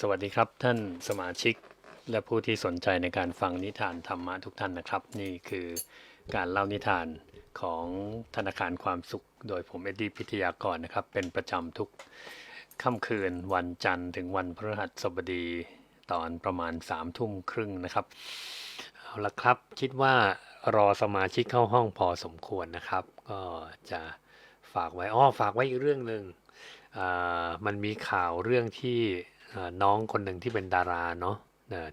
สวัสดีครับท่านสมาชิกและผู้ที่สนใจในการฟังนิทานธรรมะทุกท่านนะครับ นี่คือการเล่านิทานของธนาคารความสุข โดยผมเอ็ดดี้พิทยากรนะครับ เป็นประจำทุกค่ำคืนวันจันทร์ถึงวันพฤหัสบดีตอนประมาณ3ามทุ่มครึ่งนะครับเอาละครับคิดว่ารอสมาชิกเข้าห้องพอสมควรนะครับ ก็จะฝากไว้อ้อฝากไว้อีกเรื่องหนึ่งอ่ามันมีข่าวเรื่องที่ น้องคนหนึ่งที่เป็นดาราเนาะ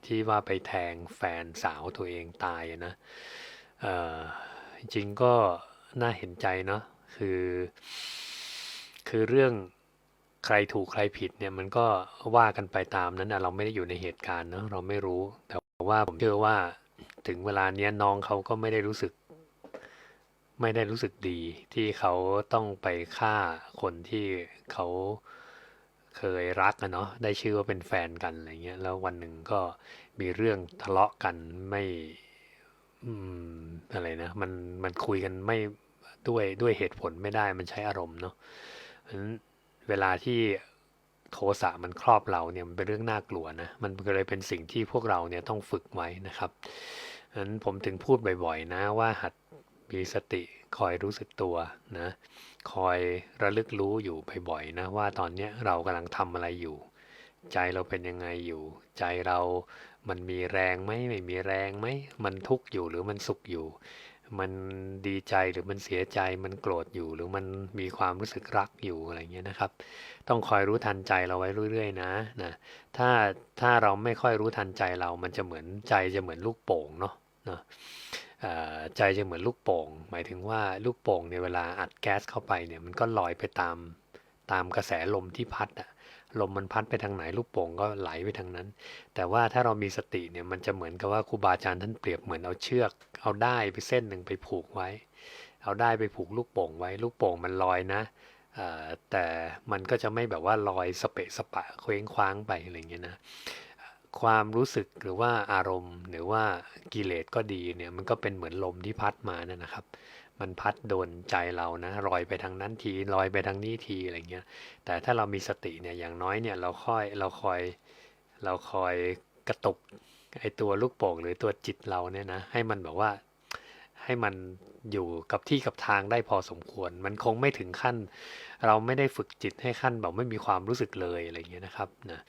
ที่ว่าไปแทงแฟนสาวตัวเองตายนะจริงก็น่าเห็นใจเนาะคือ คือเรื่องใครถูกใครผิดเนี่ยมันก็ว่ากันไปตามนั้นนะเราไม่ได้อยู่ในเหตุการณ์เนาะเราไม่รู้ แต่ว่าผมเชื่อว่าถึงเวลาเนี้ยน้องเขาก็ไม่ได้รู้สึก ไม่ได้รู้สึกดีที่เขาต้องไปฆ่าคนที่เขาเคยรักอะเนาะได้ชื่อว่าเป็นแฟนกันอะไรเงี้ยแล้ววันหนึ่งก็มีเรื่องทะเลาะกันไม่อะไรนะมันมันคุยกันไม่ด้วยด้วยเหตุผลไม่ได้มันใช้อารมณ์เนาะเพราะฉะนั้นเวลาที่โทสะมันครอบเราเนี่ยมันเป็นเรื่องน่ากลัวนะมันก็เลยเป็นสิ่งที่พวกเราเนี่ยต้องฝึกไว้นะครับฉะนั้นผมถึงพูดบ่อยๆนะว่าหัดมีสติ คอยรู้สึกตัวนะคอยระลึกรู้อยู่บ่อยๆนะว่าตอนนี้เรากำลังทำอะไรอยู่ ใจเราเป็นยังไงอยู่ ใจเรามันมีแรงไหมไม่มีแรงไหมมันทุกข์อยู่หรือมันสุขอยู่ มันดีใจหรือมันเสียใจมันโกรธอยู่ หรือมันมีความรู้สึกรักอยู่อะไรเงี้ยนะครับ ต้องคอยรู้ทันใจเราไว้เรื่อยๆนะนะถ้าถ้าเราไม่ค่อยรู้ทันใจเรามันจะเหมือนใจจะเหมือนลูกโป่งเนาะนะ ใจจะเหมือนลูกโป่ง หมายถึงว่าลูกโป่งเนี่ยเวลาอัดแก๊สเข้าไปเนี่ยมันก็ลอยไปตามตามกระแสลมที่พัดอะลมมันพัดไปทางไหนลูกโป่งก็ไหลไปทางนั้น แต่ว่าถ้าเรามีสติเนี่ยมันจะเหมือนกับว่าครูบาอาจารย์ท่านเปรียบเหมือนเอาเชือก เอาได้ไปเส้นหนึ่งไปผูกไว้ เอาได้ไปผูกลูกโป่งไว้ ลูกโป่งมันลอยนะแต่มันก็จะไม่แบบว่าลอยสเปะสปะเคว้งคว้างไปอะไรเงี้ยนะ ความรู้สึกหรือว่าอารมณ์ หรือว่ากิเลสก็ดีเนี่ยมันก็เป็นเหมือนลมที่พัดมานั่นนะครับ มันพัดโดนใจเรานะลอยไปทางนั้นทีลอยไปทางนี้ทีอะไรเงี้ยแต่ถ้าเรามีสติเนี่ยอย่างน้อยเนี่ยเราค่อยเราคอยเราคอยกระตุกไอตัวลูกโป่งหรือตัวจิตเราเนี่ยนะให้มันแบบว่า ให้มันอยู่กับที่กับทางได้พอสมควร มันคงไม่ถึงขั้น เราไม่ได้ฝึกจิตให้ขั้นแบบไม่มีความรู้สึกเลยอะไรเงี้ยนะครับนะ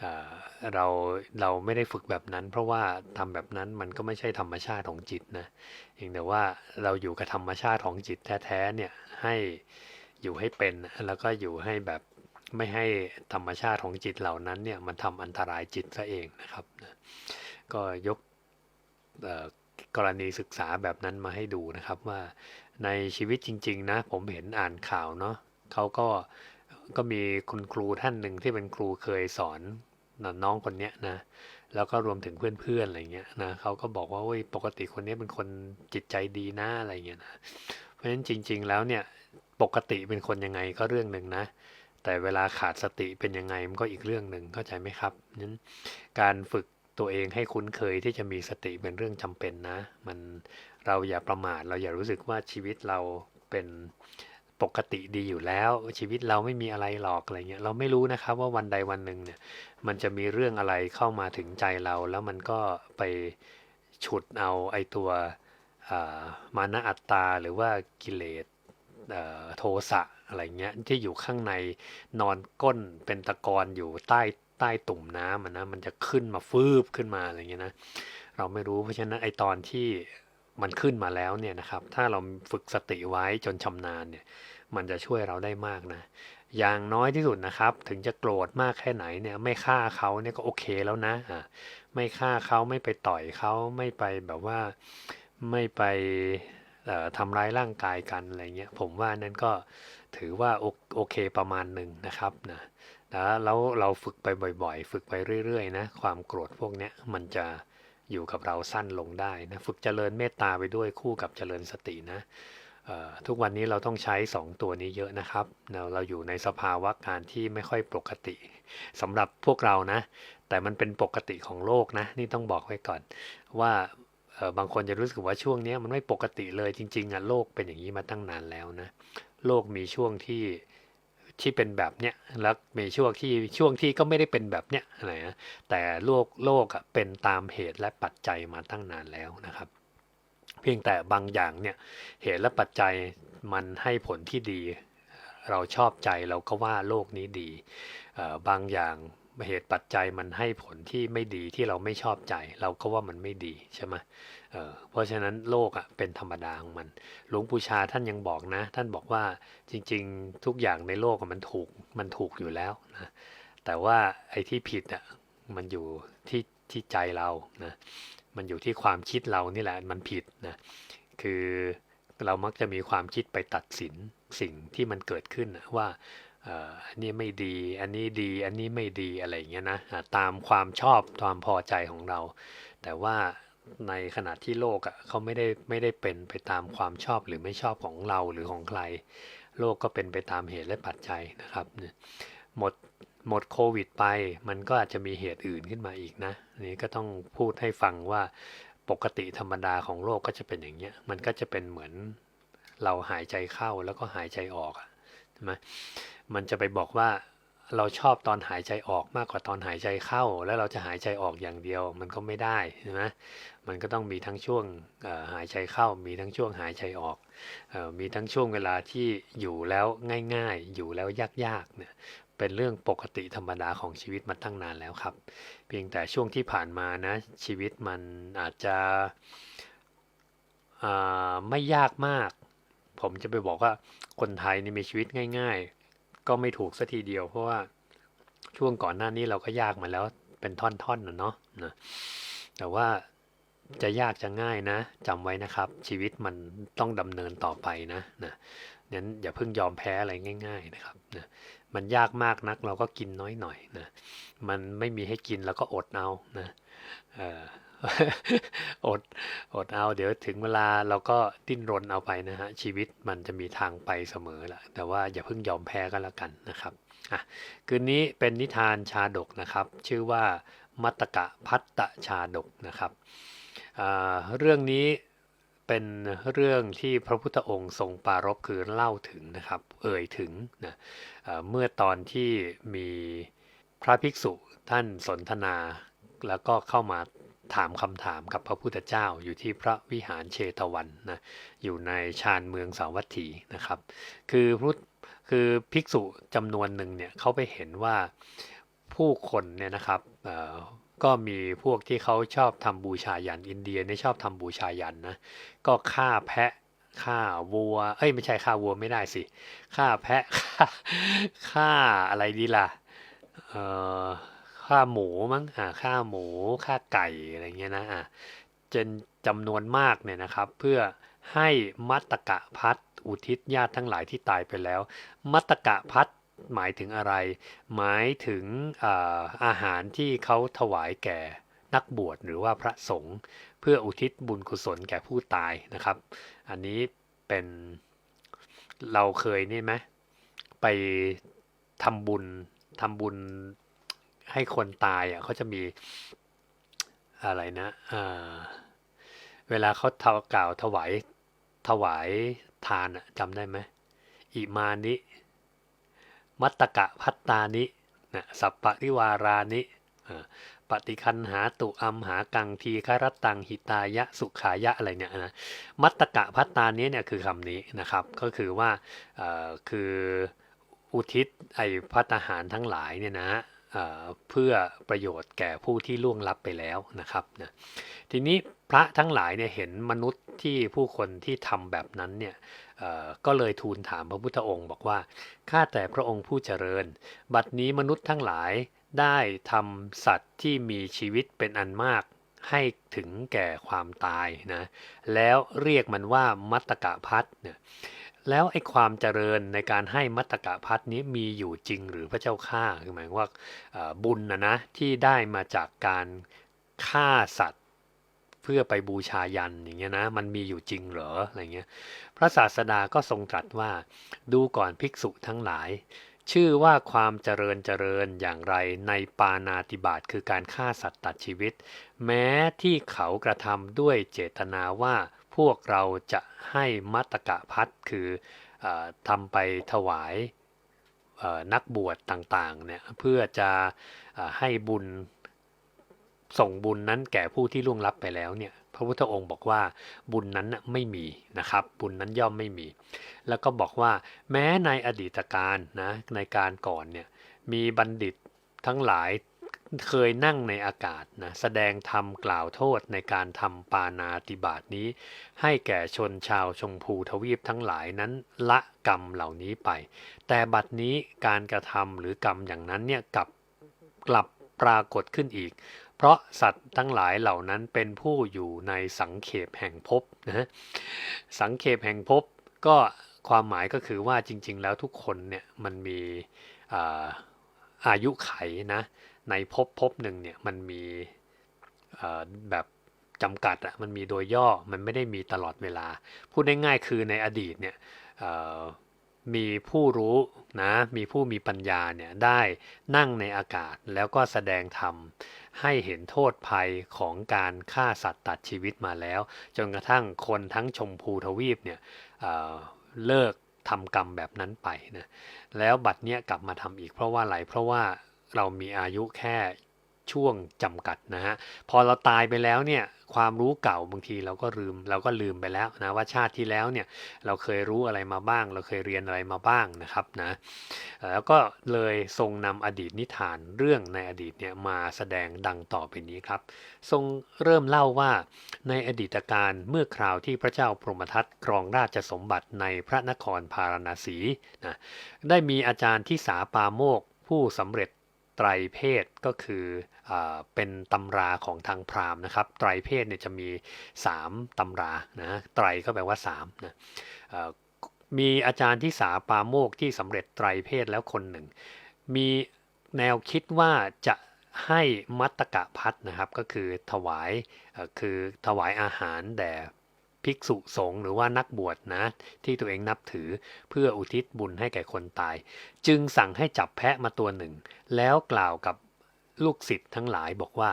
เเราเราไม่ได้ฝึกแบบนั้น เพราะว่าทำแบบนั้นมันก็ไม่ใช่ธรรมชาติของจิตนะเพียงแต่ว่าเราอยู่กับธรรมชาติของจิตแท้ๆเนี่ยให้อยู่ให้เป็นแล้วก็อยู่ให้แบบไม่ให้ธรรมชาติของจิตเหล่านั้นเนี่ยมันทำอันตรายจิตซะเองนะครับนะก็ยกเอ่อ กรณีศึกษาแบบนั้นมาให้ดูนะครับว่าในชีวิตจริง ๆ นะ ผมเห็นอ่านข่าวเนาะเขาก็ก็มีคุณครูท่านหนึ่งที่เป็นครูเคยสอนน้องคนเนี้ยนะแล้วก็รวมถึงเพื่อนๆอะไรเงี้ยนะเขาก็บอกว่าโอ้ยปกติคนนี้เป็นคนจิตใจดีนะอะไรเงี้ยนะเพราะฉะนั้นจริง ๆ แล้วเนี่ยปกติเป็นคนยังไงก็เรื่องหนึ่งนะ แต่เวลาขาดสติเป็นยังไงมันก็อีกเรื่องหนึ่งเข้าใจไหมครับนั้นการฝึก ตัวเองให้คุ้นเคยที่จะมีสติเป็นเรื่องจำเป็นนะ มันเราอย่าประมาทเราอย่ารู้สึกว่าชีวิตเราเป็นปกติดีอยู่แล้ว ชีวิตเราไม่มีอะไรหรอกอะไรเงี้ยเราไม่รู้นะครับว่าวันใดวันหนึ่งเนี่ยมันจะมีเรื่องอะไรเข้ามาถึงใจเรา แล้วมันก็ไปฉุดเอาไอตัวมานะอัตตาหรือว่ากิเลสโทสะอะไรเงี้ยที่อยู่ข้างในนอนก้นเป็นตะกอนอยู่ใต้ ใต้ตุ่มน้ำนะมันจะขึ้นมาฟืบขึ้นมาอะไรเงี้ยนะเราไม่รู้เพราะฉะนั้นไอตอนที่มันขึ้นมาแล้วเนี่ยนะครับถ้าเราฝึกสติไว้จนชำนาญเนี่ยมันจะช่วยเราได้มากนะ อย่างน้อยที่สุดนะครับ ถึงจะโกรธมากแค่ไหนเนี่ยไม่ฆ่าเขาเนี่ยก็โอเคแล้วนะอ่าไม่ฆ่าเขาไม่ไปต่อยเขาไม่ไปแบบว่าไม่ไปทำร้ายร่างกายกันอะไรเงี้ยผมว่านั่นก็ถือว่าโอโอเคประมาณหนึ่งนะครับนะ แล้วเราฝึกไปบ่อยๆ ฝึกไปเรื่อยๆนะความโกรธพวกเนี้ยมันจะอยู่กับเราสั้นลงได้นะฝึกเจริญเมตตาไปด้วยคู่กับเจริญสตินะทุกวันนี้เราต้องใช้ 2 ตัวนี้เยอะนะครับเราเราอยู่ในสภาวะการที่ไม่ค่อยปกติสำหรับพวกเรานะ แต่มันเป็นปกติของโลกนะ นี่ต้องบอกไว้ก่อนว่าบางคนจะรู้สึกว่าช่วงนี้มันไม่ปกติเลยจริงๆอะโลกเป็นอย่างนี้มาตั้งนานแล้วนะ โลกมีช่วงที่ ที่เป็นแบบเนี้ยแล้วมีช่วงที่ช่วงที่ก็ไม่ได้เป็นแบบเนี้ยอะไรนะแต่โลกโลกอะเป็นตามเหตุและปัจจัยมาตั้งนานแล้วนะครับ เพียงแต่บางอย่างเนี่ยเหตุและปัจจัยมันให้ผลที่ดี เราชอบใจเราก็ว่าโลกนี้ดีบางอย่าง เหตุปัจจัยมันให้ผลที่ไม่ดีที่เราไม่ชอบใจ เราก็ว่ามันไม่ดีใช่ไหมเออเพราะฉะนั้นโลกอะเป็นธรรมดาของมัน หลวงปู่ชาท่านยังบอกนะ ท่านบอกว่าจริงๆทุกอย่างในโลกมันถูกมันถูกอยู่แล้วนะแต่ว่าไอ้ที่ผิดอะมันอยู่ที่ที่ใจเรานะมันอยู่ที่ความคิดเรานี่แหละมันผิดนะคือเรามักจะมีความคิดไปตัดสินสิ่งที่มันเกิดขึ้นนะว่า อันนี้ไม่ดี อันนี้ดี อันนี้ไม่ดีอะไรอย่างเงี้ยนะตามความชอบความพอใจของเรา แต่ว่าในขณะที่โลกอะเขาไม่ได้ไม่ได้เป็นไปตามความชอบหรือไม่ชอบของเราหรือของใคร โลกก็เป็นไปตามเหตุและปัจจัยนะครับเนี่ยหมดหมดโควิดไป มันก็อาจจะมีเหตุอื่นขึ้นมาอีกนะนนี้ก็ต้องพูดให้ฟังว่าปกติธรรมดาของโลกก็จะเป็นอย่างเงี้ยมันก็จะเป็นเหมือนเราหายใจเข้าแล้วก็หายใจออกอะใช่ไหม มันจะไปบอกว่าเราชอบตอนหายใจออกมากกว่าตอนหายใจเข้า แล้วเราจะหายใจออกอย่างเดียวมันก็ไม่ได้ใช่ไหมมันก็ต้องมีทั้งช่วงหายใจเข้า มีทั้งช่วงหายใจออกอมีทั้งช่วงเวลาที่อยู่แล้วง่าย ๆ อยู่แล้วยากๆเนี่ยเป็นเรื่องปกติธรรมดาของชีวิตมาตั้งนานแล้วครับ เพียงแต่ช่วงที่ผ่านมานะชีวิตมันอาจจะไม่ยากมาก ผมจะไปบอกว่าคนไทยนี่มีชีวิตง่าย ๆ ก็ไม่ถูกสัทีเดียว เพราะว่าช่วงก่อนหน้านี้เราก็ยากมาแล้วเป็นท่อนๆนะเนาะนะแต่ว่าจะยากจะง่ายนะจำไว้นะครับ ชีวิตมันต้องดำเนินต่อไปนะนะนั้นอย่าเพิ่งยอมแพ้อะไรง่าย ๆนะครับนะมันยากมากนักเราก็กินน้อยหน่อยนะมันไม่มีให้กินเราก็อดเอานะเอดอดเอาเดี๋ยวถึงเวลาเราก็ดิ้นรนเอาไปนะฮะชีวิตมันจะมีทางไปเสมอแหละแต่ว่าอย่าเพิ่งยอมแพ้กันละกันนะครับอะคืนนี้เป็นนิทานชาดกนะครับ ชื่อว่ามัตตกะพัตตชาดกนะครับเรื่องนี้เป็นเรื่องที่พระพุทธองค์ทรงปารภคือเล่าถึงนะครับ เอ่ยถึงนะเมื่อตอนที่มีพระภิกษุท่านสนทนา แล้วก็เข้ามา ถามคำถามกับพระพุทธเจ้าอยู่ที่พระวิหารเชตวันนะอยู่ในชานเมืองสาวัตถีนะครับ คือพุทธคือภิกษุจำนวนหนึ่งเนี่ยเขาไปเห็นว่าผู้คนเนี่ยนะครับก็มีพวกที่เขาชอบทำบูชายันอินเดียเนี่ยชอบทำบูชายันนะก็ฆ่าแพะฆ่าวัว เอ้ยไม่ใช่ฆ่าวัวไม่ได้สิฆ่าแพะฆ่าอะไรดีล่ะเออ ฆ่าหมูมั้งอ่าฆ่าหมูฆ่าไก่อะไรเงี้ยนะอ่าจนจำนวนมากเนี่ยนะครับ เพื่อให้มัตตกะพัดอุทิศญาติทั้งหลายที่ตายไปแล้ว มัตตกะพัดหมายถึงอะไร หมายถึงอาอาหารที่เขาถวายแก่นักบวชหรือว่าพระสงฆ์เพื่ออุทิศบุญกุศลแก่ผู้ตายนะครับ อันนี้เป็นเราเคยนี่ไหมไปทำบุญทำบุญ ให้คนตายอะเขาจะมีอะไรนะอ่าเวลาเขาทากล่าวถวายถวายทานอะจำได้ไหมอิมานิมัตตกะพัตตานินะสัปปะริวารานิอ่าปฏิคันหาตุอัมหากังทีคารตังหิตายะสุขายะอะไรเนี่ยนะมัตตกะพัตตานี้เนี่ยคือคำนี้นะครับ ก็คือว่าอ่อคืออุทิศไอพัตตาหารทั้งหลายเนี่ยนะฮะ เพื่อประโยชน์แก่ผู้ที่ล่วงลับไปแล้วนะครับนะทีนี้พระทั้งหลายเนี่ยเห็นมนุษย์ที่ผู้คนที่ทำแบบนั้นเนี่ยก็เลยทูลถามพระพุทธองค์ บอกว่าข้าแต่พระองค์ผู้เจริญ บัดนี้มนุษย์ทั้งหลายได้ทำสัตว์ที่มีชีวิตเป็นอันมากให้ถึงแก่ความตายนะแล้วเรียกมันว่ามัตตกะพัดเนี่ย แล้วไอ้ความเจริญในการให้มัตตกะพัดนี้มีอยู่จริงหรือพระเจ้าข้าคือหมายว่าบุญนะนะที่ได้มาจากการฆ่าสัตว์ เพื่อไปบูชายันอย่างเงี้ยนะมันมีอยู่จริงเหรออะไรเงี้ยพระศาสดาก็ทรงตรัสว่าดูก่อนภิกษุทั้งหลาย ชื่อว่าความเจริญเจริญอย่างไรในปานาติบาตคือการฆ่าสัตว์ตัดชีวิต แม้ที่เขากระทำด้วยเจตนาว่า วกเราจะให้มัตตกะพัดคืออทำไปถวายนักบวชต่างๆเนี่ยเพื่อจะอให้บุญส่งบุญนั้นแก่ผู้ที่ล่วงลับไปแล้วเนี่ยพระพุทธองค์บอกว่าบุญนั้นไม่มีนะครับ บุญนั้นย่อมไม่มี แล้วก็บอกว่าแม้ในอดีตการนะในการก่อนเนี่ยมีบัณฑิตทั้งหลาย เคยนั่งในอากาศนะแสดงธรรมกล่าวโทษในการทำปานาติบาตนี้ ให้แก่ชนชาวชมพูทวีปทั้งหลายนั้นละกรรมเหล่านี้ไป แต่บัดนี้การกระทำหรือกรรมอย่างนั้นเนี่ยกลับกลับปรากฏขึ้นอีก เพราะสัตว์ทั้งหลายเหล่านั้นเป็นผู้อยู่ในสังเขปแห่งภพนะสังเขปแห่งภพก็ความหมายก็คือว่าจริง ๆ แล้วทุกคนเนี่ยมันมีอาอายุไขนะ ในภพภพหนึ่งเนี่ยมันมีแบบจำกัดอะมันมีโดยย่อมันไม่ได้มีตลอดเวลา พูดง่ายๆคือในอดีตเนี่ยมีผู้รู้นะมีผู้มีปัญญาเนี่ยได้นั่งในอากาศแล้วก็แสดงธรรมให้เห็นโทษภัยของการฆ่าสัตว์ตัดชีวิตมาแล้ว จนกระทั่งคนทั้งชมพูทวีปเนี่ยเเลิกทำกรรมแบบนั้นไปนะแล้วบัดเนี้ยกลับมาทำอีกเพราะว่าอะไรเพราะว่า เรามีอายุแค่ช่วงจำกัดนะฮะพอเราตายไปแล้วเนี่ยความรู้เก่าบางทีเราก็ลืมเราก็ลืมไปแล้วนะว่าชาติที่แล้วเนี่ยเราเคยรู้อะไรมาบ้าง เราเคยเรียนอะไรมาบ้างนะครับนะแล้วก็เลยทรงนำอดีตนิทานเรื่องในอดีตเนี่ยมาแสดงดังต่อไปนี้ครับ ทรงเริ่มเล่าว่าในอดีตการเมื่อคราวที่พระเจ้าพรหมทัตครองราชสมบัติในพระนครพาราณสีนะได้มีอาจารย์ที่สาปาโมกผู้สำเร็จ ไตรเพศก็คืออเป็นตำราของทางพราหมณ์นะครับ ไตรเพศเนี่ยจะมี 3ตำรานะไตรก็แปลว่า3นะมีอาจารย์ที่สาปาโมกที่สำเร็จไตรเพศแล้วคนหนึ่ง มีแนวคิดว่าจะให้มัตตกะพัดนะครับ ก็คือถวายคือถวายอาหารแด่ ภิกษุสงฆ์หรือว่านักบวชนะ ที่ตัวเองนับถือเพื่ออุทิศบุญให้แก่คนตาย จึงสั่งให้จับแพะมาตัวหนึ่ง แล้วกล่าวกับลูกศิษย์ทั้งหลายบอกว่า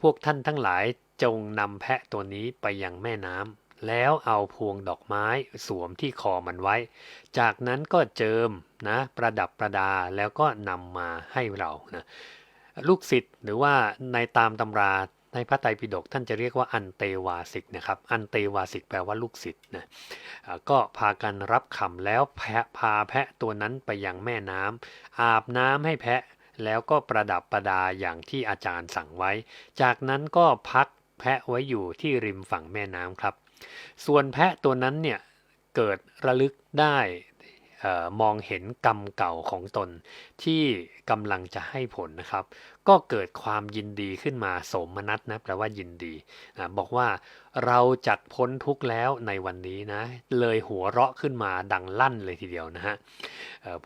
พวกท่านทั้งหลายจงนำแพะตัวนี้ไปยังแม่น้ำแล้วเอาพวงดอกไม้สวมที่คอมันไว้ จากนั้นก็เจิมนะประดับประดาแล้วก็นำมาให้เรานะลูกศิษย์หรือว่าในตามตำรา ในพระไตรปิฎกท่านจะเรียกว่าอันเตวาสิกนะครับ อันเตวาสิกแปลว่าลูกศิษย์นะก็พากันรับคำแล้วแพะพาแพะตัวนั้นไปยังแม่น้ำอาบน้ำให้แพะแล้วก็ประดับประดาอย่างที่อาจารย์สั่งไว้ จากนั้นก็พักแพะไว้อยู่ที่ริมฝั่งแม่น้ำครับ ส่วนแพะตัวนั้นเนี่ยเกิดระลึกได้ มองเห็นกรรมเก่าของตนที่กำลังจะให้ผลนะครับ ก็เกิดความยินดีขึ้นมาโสมนัสนะแปลว่ายินดีนะบอกว่าเราจักพ้นทุกข์แล้วในวันนี้นะ เลยหัวเราะขึ้นมาดังลั่นเลยทีเดียวนะฮะ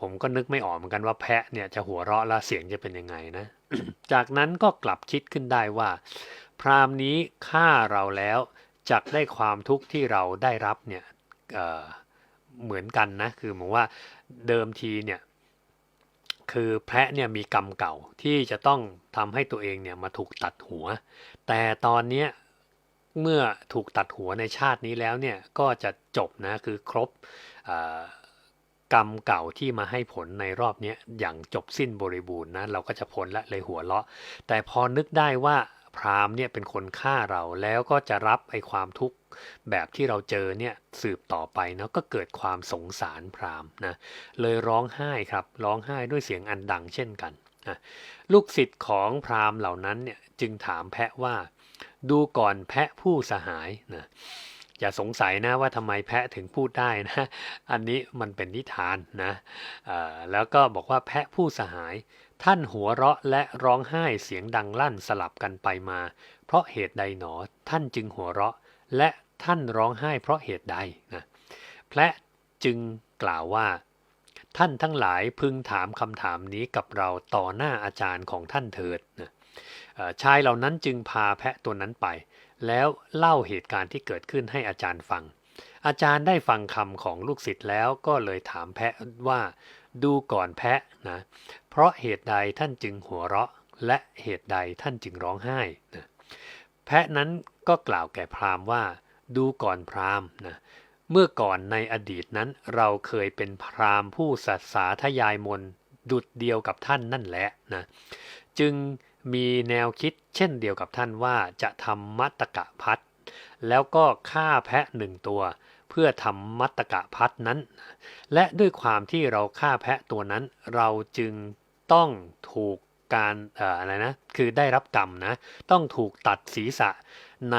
ผมก็นึกไม่ออกเหมือนกันว่าแพะเนี่ยจะหัวเราะแล้วเสียงจะเป็นยังไงนะ จากนั้นก็กลับคิดขึ้นได้ว่า พรามนี้ฆ่าเราแล้วจักได้ความทุกข์ที่เราได้รับเนี่ย เหมือนกันนะคือเหมือนว่าเดิมทีเนี่ยคือแพะเนี่ยมีกรรมเก่าที่จะต้องทำให้ตัวเองเนี่ยมาถูกตัดหัว แต่ตอนเนี้ยเมื่อถูกตัดหัวในชาตินี้แล้วเนี่ยก็จะจบนะคือครบกรรมเก่าที่มาให้ผลในรอบนี้อย่างจบสิ้นบริบูรณ์นะเราก็จะพ้นละเลยหัวเราะ แต่พอนึกได้ว่าพราหมณ์เนี่ยเป็นคนฆ่าเราแล้วก็จะรับไอความทุกข์ แบบที่เราเจอเนี่ยสืบต่อไปเนาะก็เกิดความสงสารพราหมณ์นะเลยร้องไห้ครับร้องไห้ด้วยเสียงอันดังเช่นกันนะลูกศิษย์ของพราหมณ์เหล่านั้นเนี่ยจึงถามแพะว่า ดูก่อนแพะผู้สหายนะอย่าสงสัยนะว่าทำไมแพะถึงพูดได้นะ อันนี้มันเป็นนิทานนะแล้วก็บอกว่าแพะผู้สหาย ท่านหัวเราะและร้องไห้เสียงดังลั่นสลับกันไปมา เพราะเหตุใดหนอท่านจึงหัวเราะ และท่านร้องไห้เพราะเหตุใดนะแพะจึงกล่าวว่า ท่านทั้งหลายพึงถามคำถามนี้กับเราต่อหน้าอาจารย์ของท่านเถิดนะชายเหล่านั้นจึงพาแพะตัวนั้นไป แล้วเล่าเหตุการณ์ที่เกิดขึ้นให้อาจารย์ฟัง อาจารย์ได้ฟังคำของลูกศิษย์แล้วก็เลยถามแพะว่าดูก่อนแพะนะเพราะเหตุใดท่านจึงหัวเราะ และเหตุใดท่านจึงร้องไห้นะแพะนั้น ก็กล่าวแก่พราหมณ์ว่า ดูก่อนพราหมณ์นะเมื่อก่อนในอดีตนั้นเราเคยเป็นพราหมณ์ผู้สัตสาทยายมนดุดเดียวกับท่านนั่นแหละนะจึงมีแนวคิดเช่นเดียวกับท่านว่าจะทำมัตตกะพัดแล้วก็ฆ่าแพะหนึ่งตัว เพื่อทำมัตตกะพัดนั้น และด้วยความที่เราฆ่าแพะตัวนั้น เราจึงต้องถูก การเอ่ออะไรนะคือได้รับกรรมนะต้องถูกตัดศีรษะใน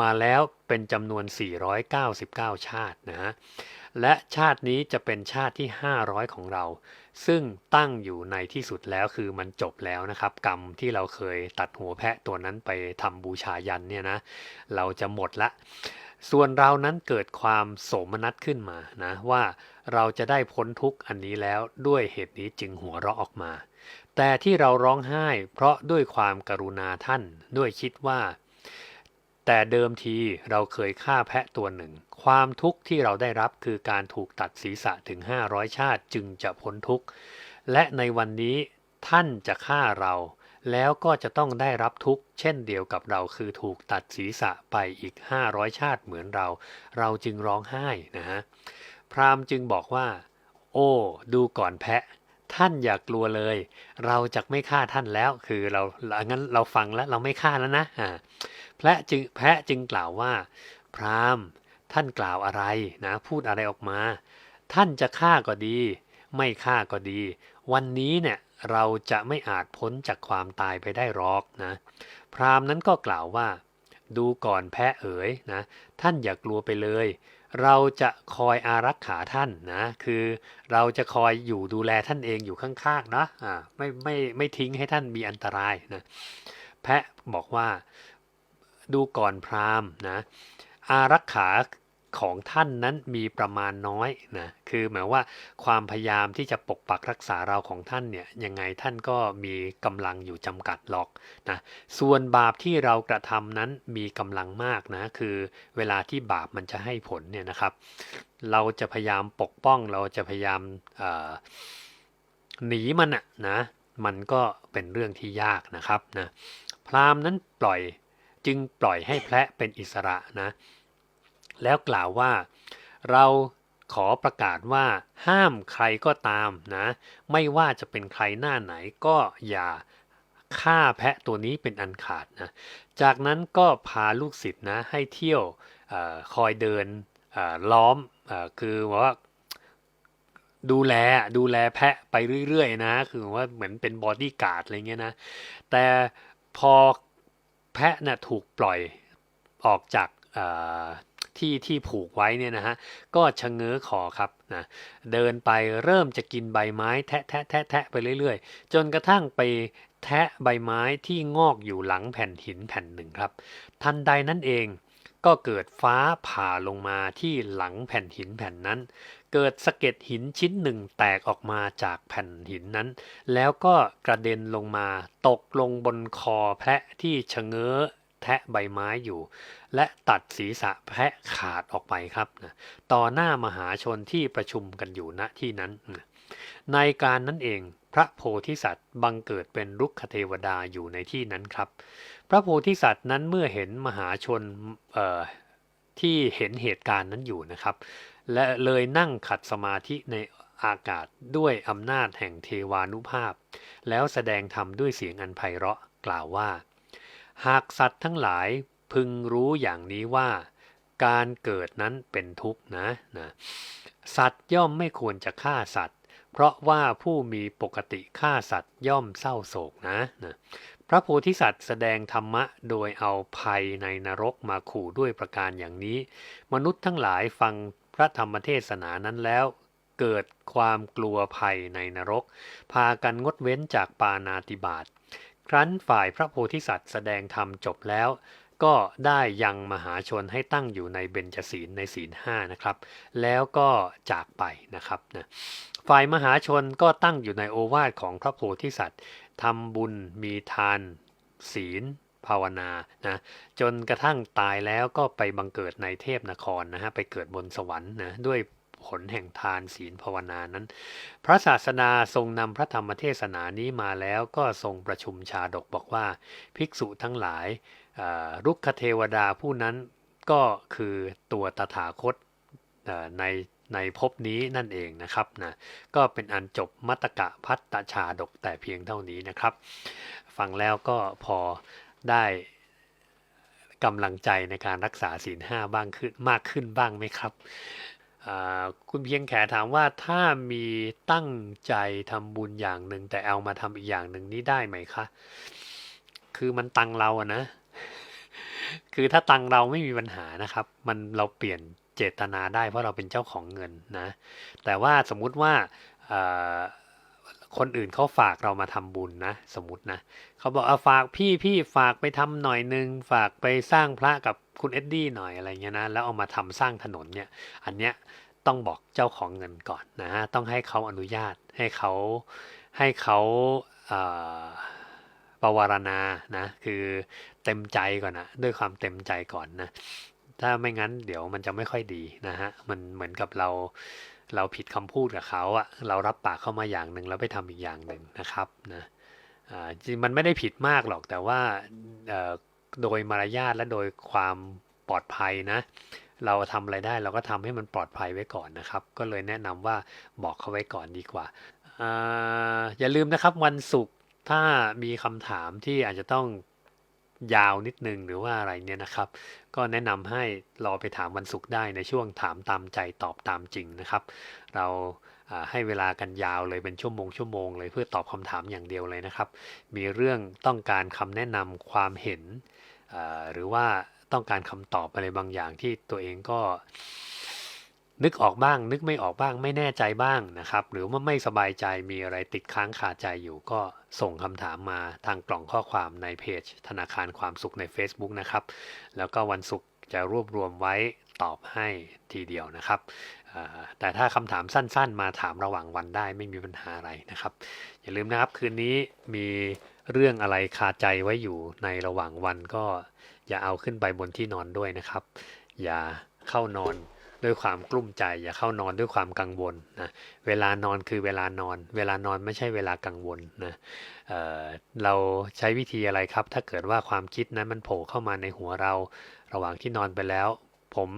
มาแล้วเป็นจำนวน 499 ชาตินะฮะและชาตินี้จะเป็นชาติที่ 500 ของเรา ซึ่งตั้งอยู่ในที่สุดแล้วคือมันจบแล้วนะครับ กรรมที่เราเคยตัดหัวแพะตัวนั้นไปทำบูชายันเนี่ยนะเราจะหมดละ ส่วนเรานั้นเกิดความโสมนัสขึ้นมานะว่าเราจะได้พ้นทุกข์อันนี้แล้วด้วยเหตุนี้จึงหัวเราะออกมา แต่ที่เราร้องไห้เพราะด้วยความกรุณาท่านด้วยคิดว่า แต่เดิมทีเราเคยฆ่าแพะตัวหนึ่ง ความทุกข์ที่เราได้รับคือการถูกตัดศีรษะถึง 500 ชาติจึงจะพ้นทุกข์ และในวันนี้ท่านจะฆ่าเรา แล้วก็จะต้องได้รับทุกข์ เช่นเดียวกับเราคือถูกตัดศีรษะไปอีก 500 ชาติเหมือนเรา เราจึงร้องไห้นะฮะพราหมณ์จึงบอกว่า โอ้ ดูก่อนแพะ ท่านอย่ากกลัวเลย เราจะไม่ฆ่าท่านแล้ว คือเรางั้นเราฟังแล้วเราไม่ฆ่าแล้วนะอ่าแพะจึงแพะจึงกล่าวว่า พราหมณ์ท่านกล่าวอะไรนะ พูดอะไรออกมา ท่านจะฆ่าก็ดี ไม่ฆ่าก็ดี วันนี้เนี่ยเราจะไม่อาจพ้นจากความตายไปได้หรอกนะ พราหมณ์นั้นก็กล่าวว่า ดูก่อนแพะเอ๋ยนะ ท่านอย่ากลัวไปเลย เราจะคอยอารักขาท่านนะ คือเราจะคอยอยู่ดูแลท่านเองอยู่ข้างๆนะอ่าไม่ไม่ไม่ทิ้งให้ท่านมีอันตรายนะ แพะบอกว่าดูก่อนพราหมณ์นะ อารักขา ของท่านนั้นมีประมาณน้อยนะคือหมายว่าความพยายามที่จะปกปักรักษาเราของท่านเนี่ยยังไงท่านก็มีกำลังอยู่จำกัดหรอกนะส่วนบาปที่เรากระทำนั้นมีกำลังมากนะคือเวลาที่บาปมันจะให้ผลเนี่ยนะครับ เราจะพยายามปกป้องเราจะพยายามหนีมันอะนะมันก็เป็นเรื่องที่ยากนะครับนะพราหมณ์นั้นปล่อยจึงปล่อยให้แพะเป็นอิสระนะ แล้วกล่าวว่า เราขอประกาศว่าห้ามใครก็ตามนะ ไม่ว่าจะเป็นใครหน้าไหนก็อย่าฆ่าแพะตัวนี้เป็นอันขาดนะ จากนั้นก็พาลูกศิษย์นะให้เที่ยวอคอยเดินล้อมอคือว่าดูแลดูแลแพะไปเรื่อยๆนะ คือว่าเหมือนเป็นบอดี้การ์ดอะไรเงี้ยนะ แต่พอแพะนะ่ะถูกปล่อยออกจาก ที่ที่ผูกไว้เนี่ยนะฮะก็ชะเง้อคอครับนะเดินไปเริ่มจะกินใบไม้แทะแทะแทะแทะไปเรื่อยๆ จนกระทั่งไปแทะใบไม้ที่งอกอยู่หลังแผ่นหินแผ่นหนึ่งครับ ทันใดนั้นเองก็เกิดฟ้าผ่าลงมาที่หลังแผ่นหินแผ่นนั้น เกิดสะเก็ดหินชิ้นหนึ่งแตกออกมาจากแผ่นหินนั้น แล้วก็กระเด็นลงมาตกลงบนคอแพะที่ชะเง้อ แทะใบไม้อยู่ และตัดศีรษะแพะขาดออกไปครับนะต่อหน้ามหาชนที่ประชุมกันอยู่ณที่นั้นนะในการนั้นเองพระโพธิสัตว์บังเกิดเป็นรุกขเทวดาอยู่ในที่นั้นครับ พระโพธิสัตว์นั้นเมื่อเห็นมหาชนที่เห็นเหตุการณ์นั้นอยู่นะครับ และเลยนั่งขัดสมาธิในอากาศด้วยอำนาจแห่งเทวานุภาพ แล้วแสดงธรรมด้วยเสียงอันไพเราะกล่าวว่า หากสัตว์ทั้งหลายพึงรู้อย่างนี้ว่า การเกิดนั้นเป็นทุกข์นะนะสัตว์ย่อมไม่ควรจะฆ่าสัตว์ เพราะว่าผู้มีปกติฆ่าสัตว์ย่อมเศร้าโศกนะนะพระโพธิสัตว์แสดงธรรมะโดยเอาภัยในนรกมาขู่ด้วยประการอย่างนี้ มนุษย์ทั้งหลายฟังพระธรรมเทศนานั้นแล้วเกิดความกลัวภัยในนรก พากันงดเว้นจากปานาติบาต ครั้นฝ่ายพระโพธิสัตว์แสดงธรรมจบแล้ว ก็ได้ยังมหาชนให้ตั้งอยู่ในเบญจศีลในศีลห้านะครับ แล้วก็จากไปนะครับนะฝ่ายมหาชนก็ตั้งอยู่ในโอวาทของพระโพธิสัตว์ทำบุญมีทาน ศีลภาวนานะจนกระทั่งตายแล้วก็ไปบังเกิดในเทพนครนะฮะไปเกิดบนสวรรค์นะด้วย ผลแห่งทานศีลภาวนานั้น พระศาสดาทรงนำพระธรรมเทศนานี้มาแล้วก็ทรงประชุมชาดกบอกว่า ภิกษุทั้งหลายรุกขเทวดาผู้นั้นก็คือตัวตถาคตในในภพนี้นั่นเองนะครับนะก็เป็นอันจบมัตตกะพัตตชาดกแต่เพียงเท่านี้นะครับ ฟังแล้วก็พอได้กำลังใจในการรักษาศีลห้าบ้างขึ้นมากขึ้นบ้างไหมครับ คุณเพียงแขถามว่าถ้ามีตั้งใจทำบุญอย่างหนึ่งแต่เอามาทำอีกอย่างหนึ่งนี่ได้ไหมคะ คือมันตังเราอะนะ คือถ้าตังเราไม่มีปัญหานะครับ มันเราเปลี่ยนเจตนาได้เพราะเราเป็นเจ้าของเงินนะ แต่ว่าสมมุติว่า คนอื่นเขาฝากเรามาทำบุญนะ สมมตินะเขาบอกเอาฝากพี่พี่ฝากไปทำหน่อยนึง ฝากไปสร้างพระกับคุณเอ็ดดี้หน่อยอะไรเงี้ยนะแล้วเอามาทำสร้างถนนเนี่ย อันเนี้ยต้องบอกเจ้าของเงินก่อนนะฮะต้องให้เขาอนุญาตให้เขาให้เขาเประวารณานะคือเต็มใจก่อนนะด้วยความเต็มใจก่อนนะถ้าไม่งั้นเดี๋ยวมันจะไม่ค่อยดีนะฮะมันเหมือนกับเรา เราผิดคำพูดกับเขาอะเรารับปากเข้ามาอย่างหนึ่งแล้วไปทำอีกอย่างหนึ่งนะครับนะอ่าจริงมันไม่ได้ผิดมากหรอกแต่ว่าโดยมารยาทและโดยความปลอดภัยนะ เราทำอะไรได้เราก็ทำให้มันปลอดภัยไว้ก่อนนะครับ ก็เลยแนะนำว่าบอกเขาไว้ก่อนดีกว่าอ่าอย่าลืมนะครับวันศุกร์ถ้ามีคำถามที่อาจจะต้อง ยาวนิดนึงหรือว่าอะไรเนี่ยนะครับ ก็แนะนำให้รอไปถามวันศุกร์ได้ในช่วงถามตามใจตอบตามจริงนะครับ เราให้เวลากันยาวเลยเป็นชั่วโมงชั่วโมงเลยเพื่อตอบคำถามอย่างเดียวเลยนะครับ มีเรื่องต้องการคำแนะนำความเห็น หรือว่าต้องการคำตอบอะไรบางอย่างที่ตัวเองก็ นึกออกบ้าง นึกไม่ออกบ้างไม่แน่ใจบ้างนะครับ หรือว่าไม่สบายใจมีอะไรติดค้างคาใจอยู่ ก็ส่งคำถามมาทางกล่องข้อความในเพจ ธนาคารความสุขใน Facebook นะครับ แล้วก็วันศุกร์จะรวบรวมไว้ตอบให้ทีเดียวนะครับ แต่ถ้าคำถามสั้นๆ มาถามระหว่างวันได้ไม่มีปัญหาอะไรนะครับ อย่าลืมนะครับคืนนี้มีเรื่องอะไรคาใจไว้อยู่ในระหว่างวันก็อย่าเอาขึ้นไปบนที่นอนด้วยนะครับ อย่าเข้านอน ด้วยความกลุ้มใจอย่าเข้านอนด้วยความกังวลนะเวลานอนคือเวลานอน เวลานอนไม่ใช่เวลากังวลนะเเราใช้วิธีอะไรครับ ถ้าเกิดว่าความคิดนั้นมันโผล่เข้ามาในหัวเรา ระหว่างที่นอนไปแล้ว ผม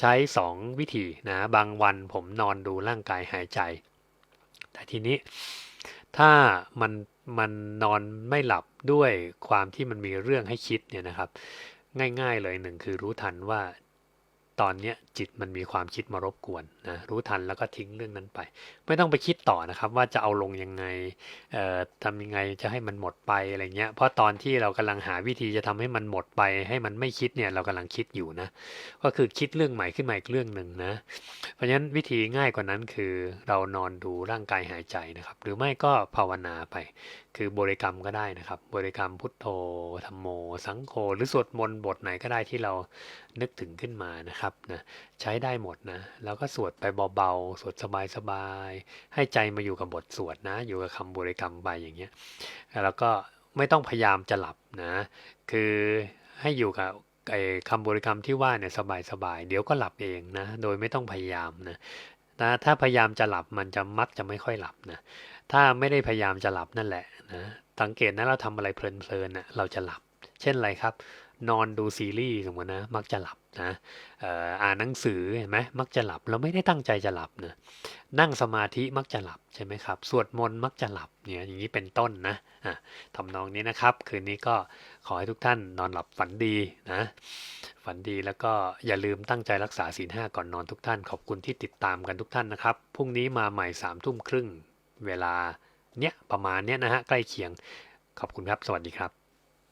ใช้สองวิธีนะบางวันผมนอนดูร่างกายหายใจ แต่ทีนี้ถ้ามันมันนอนไม่หลับด้วยความที่มันมีเรื่องให้คิดเนี่ยนะครับ ง่ายๆเลยหนึ่งคือรู้ทันว่า ตอนเนี้ยจิตมันมีความคิดมารบกวนนะรู้ทันแล้วก็ทิ้งเรื่องนั้นไป ไม่ต้องไปคิดต่อนะครับ ว่าจะเอาลงยังไงเอ่อทำยังไงจะให้มันหมดไปอะไรเงี้ยเพราะตอนที่เรากำลังหาวิธีจะทำให้มันหมดไป ให้มันไม่คิดเนี่ยเรากำลังคิดอยู่นะก็คือคิดเรื่องใหม่ขึ้นมาอีกเรื่องหนึ่งนะเพราะฉะนั้นวิธีง่ายกว่านั้นคือเรานอนดูร่างกายหายใจนะครับ หรือไม่ก็ภาวนาไป คือบริกรรมก็ได้นะครับ บริกรรมพุทโธธรรมโม สังโฆหรือสวดมนต์บทไหนก็ได้ที่เรานึกถึงขึ้นมานะครับนะใช้ได้หมดนะ แล้วก็สวดไปเบาๆ สวดสบายๆ ให้ใจมาอยู่กับบทสวดนะ อยู่กับคำบริกรรมไปอย่างเงี้ยแล้วก็ไม่ต้องพยายามจะหลับนะ คือให้อยู่กับไอ้คำบริกรรมที่ว่าเนี่ยสบายๆเดี๋ยวก็หลับเองนะ โดยไม่ต้องพยายามนะนะถ้าพยายามจะหลับมันจะมักจะไม่ค่อยหลับนะ ถ้าไม่ได้พยายามจะหลับนั่นแหละ นะสังเกตนะเราทำอะไรเพลินๆนะเราจะหลับ เช่นอะไรครับ นอนดูซีรีส์สมมตินะมักจะหลับนะอ่อานหนังสือเห็นไหมมักจะหลับเราไม่ได้ตั้งใจจะหลับนะนั่งสมาธิมักจะหลับใช่ไหมครับสวดมนต์มักจะหลับเนี่ยอย่างนี้เป็นต้นนะอะทำนองนี้นะครับ คืนนี้ก็ขอให้ทุกท่านนอนหลับฝันดีนะฝันดีแล้วก็อย่าลืมตั้งใจรักษาศีลห้าก่อนนอนทุกท่าน ขอบคุณที่ติดตามกันทุกท่านนะครับพรุ่งนี้มาใหม่สามทุ่มครึ่งเวลา เนี้ยประมาณเนี้ยนะฮะใกล้เคียงขอบคุณครับ สวัสดีครับ